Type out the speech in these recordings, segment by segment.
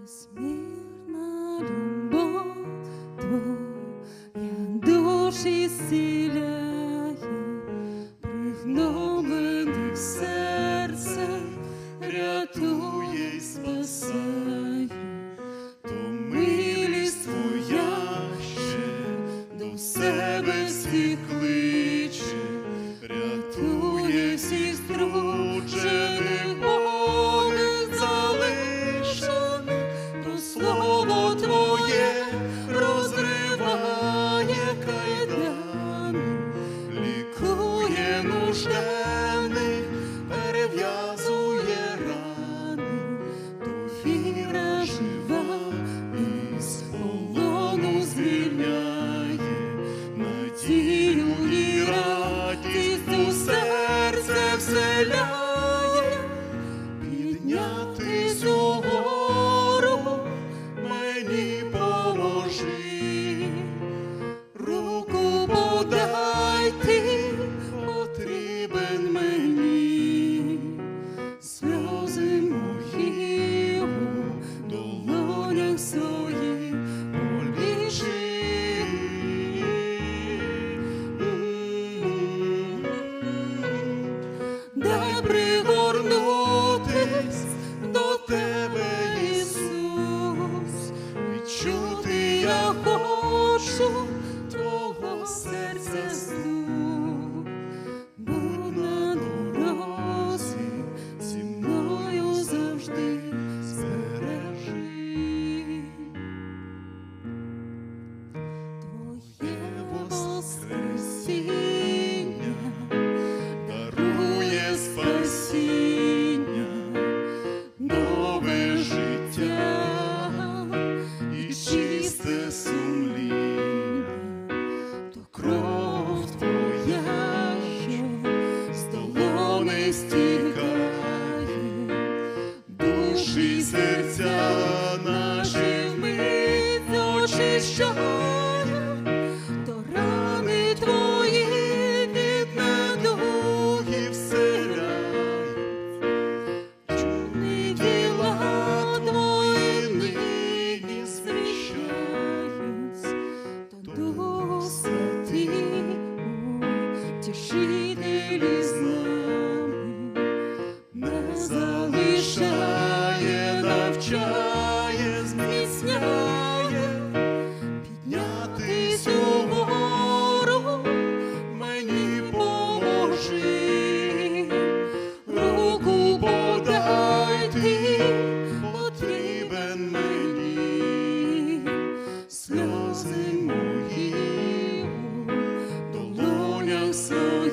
Безмірна любов твоя душі сіляє, пригноблених серце рятує спасає, то милість твоя ще до себе всіх. 说 Show. sure.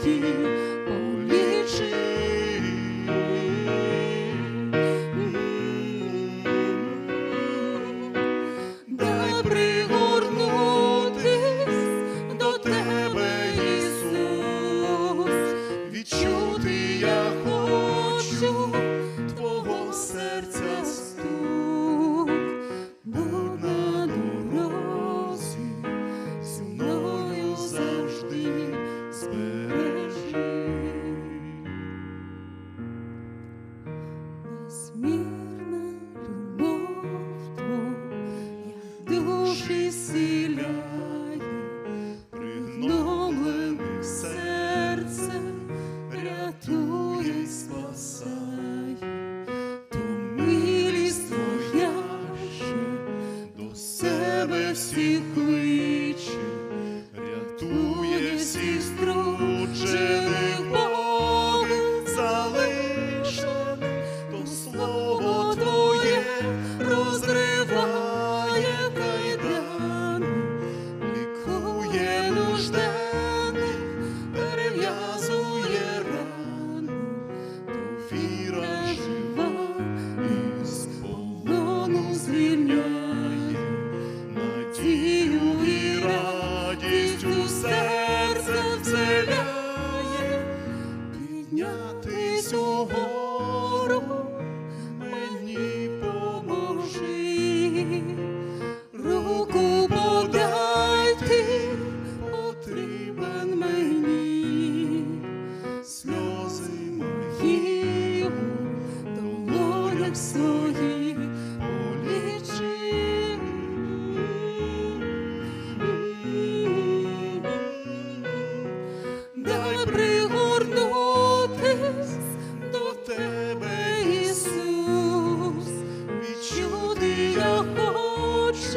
一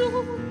中